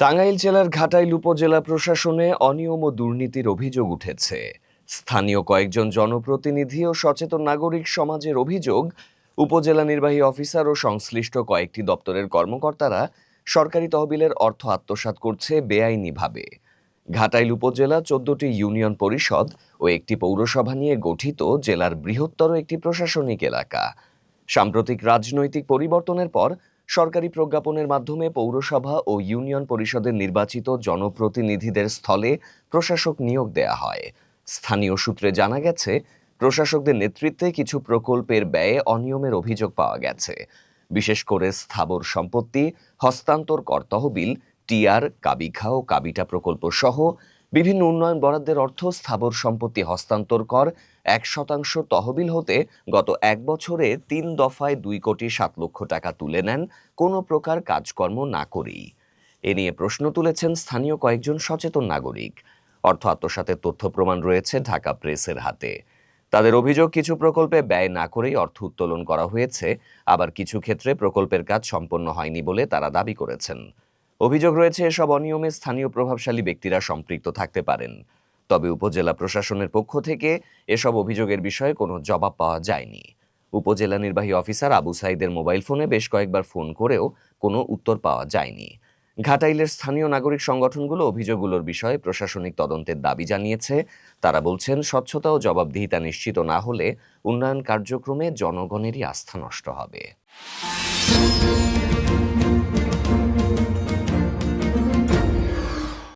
টাঙ্গাইল জেলার ঘাটাইল উপজেলা প্রশাসনে অনিয়ম ও দুর্নীতির অভিযোগ উঠেছে। স্থানীয় কয়েকজন জনপ্রতিনিধি ও সচেতন নাগরিক সমাজের অভিযোগ, উপজেলা নির্বাহী অফিসার ও সংশ্লিষ্ট কয়েকটি দপ্তরের কর্মকর্তারা সরকারি তহবিলের অর্থ আত্মসাৎ করছে বেআইনিভাবে। ঘাটাইল উপজেলা চোদ্দটি ইউনিয়ন পরিষদ ও একটি পৌরসভা নিয়ে গঠিত জেলার বৃহত্তর একটি প্রশাসনিক এলাকা। সাম্প্রতিক রাজনৈতিক পরিবর্তনের পর সরকারি প্রজ্ঞাপনের মাধ্যমে পৌরসভা ও ইউনিয়ন পরিষদের নির্বাচিত জনপ্রতিনিধিদের স্থলে প্রশাসক নিয়োগ দেয়া হয়। স্থানীয় সূত্রে জানা গেছে, প্রশাসকদের নেতৃত্বে কিছু প্রকল্পের ব্যয়ে অনিয়মের অভিযোগ পাওয়া গেছে। বিশেষ করে স্থাবর সম্পত্তি হস্তান্তর কর তহবিল, টিআর, কাবিখা ও কাবিটা প্রকল্প সহ বিভিন্ন উন্নয়ন বরাদ্দের অর্থ স্থাবর সম্পত্তি হস্তান্তর কর এক শতাংশ তহবিল হতে গত এক বছরে তিন দফায় দুই কোটি সাত লক্ষ টাকা তুলে নেন কোনো প্রকার কাজকর্ম না করেই। এ নিয়ে প্রশ্ন তুলেছেন স্থানীয় কয়েকজন সচেতন নাগরিক। অর্থ আত্মসাতের তথ্য প্রমাণ রয়েছে ঢাকা প্রেসের হাতে। তাদের অভিযোগ, কিছু প্রকল্পে ব্যয় না করেই অর্থ উত্তোলন করা হয়েছে, আবার কিছু ক্ষেত্রে প্রকল্পের কাজ সম্পন্ন হয়নি বলে তারা দাবি করেছেন। অভিযোগ রয়েছে, এসব অনিয়মে স্থানীয় প্রভাবশালী ব্যক্তিরা সম্পৃক্ত থাকতে পারেন। তবে উপজেলা প্রশাসনের পক্ষ থেকে এসব অভিযোগের বিষয়ে কোনো জবাব পাওয়া যায়নি। উপজেলা নির্বাহী অফিসার আবু সাইদের মোবাইল ফোনে বেশ কয়েকবার ফোন করেও কোনো উত্তর পাওয়া যায়নি। ঘাটাইলের স্থানীয় নাগরিক সংগঠনগুলো অভিযোগগুলোর বিষয়ে প্রশাসনিক তদন্তের দাবি জানিয়েছে। তারা বলছেন, স্বচ্ছতা ও জবাবদিহিতা নিশ্চিত না হলে উন্নয়ন কার্যক্রমে জনগণেরই আস্থা নষ্ট হবে।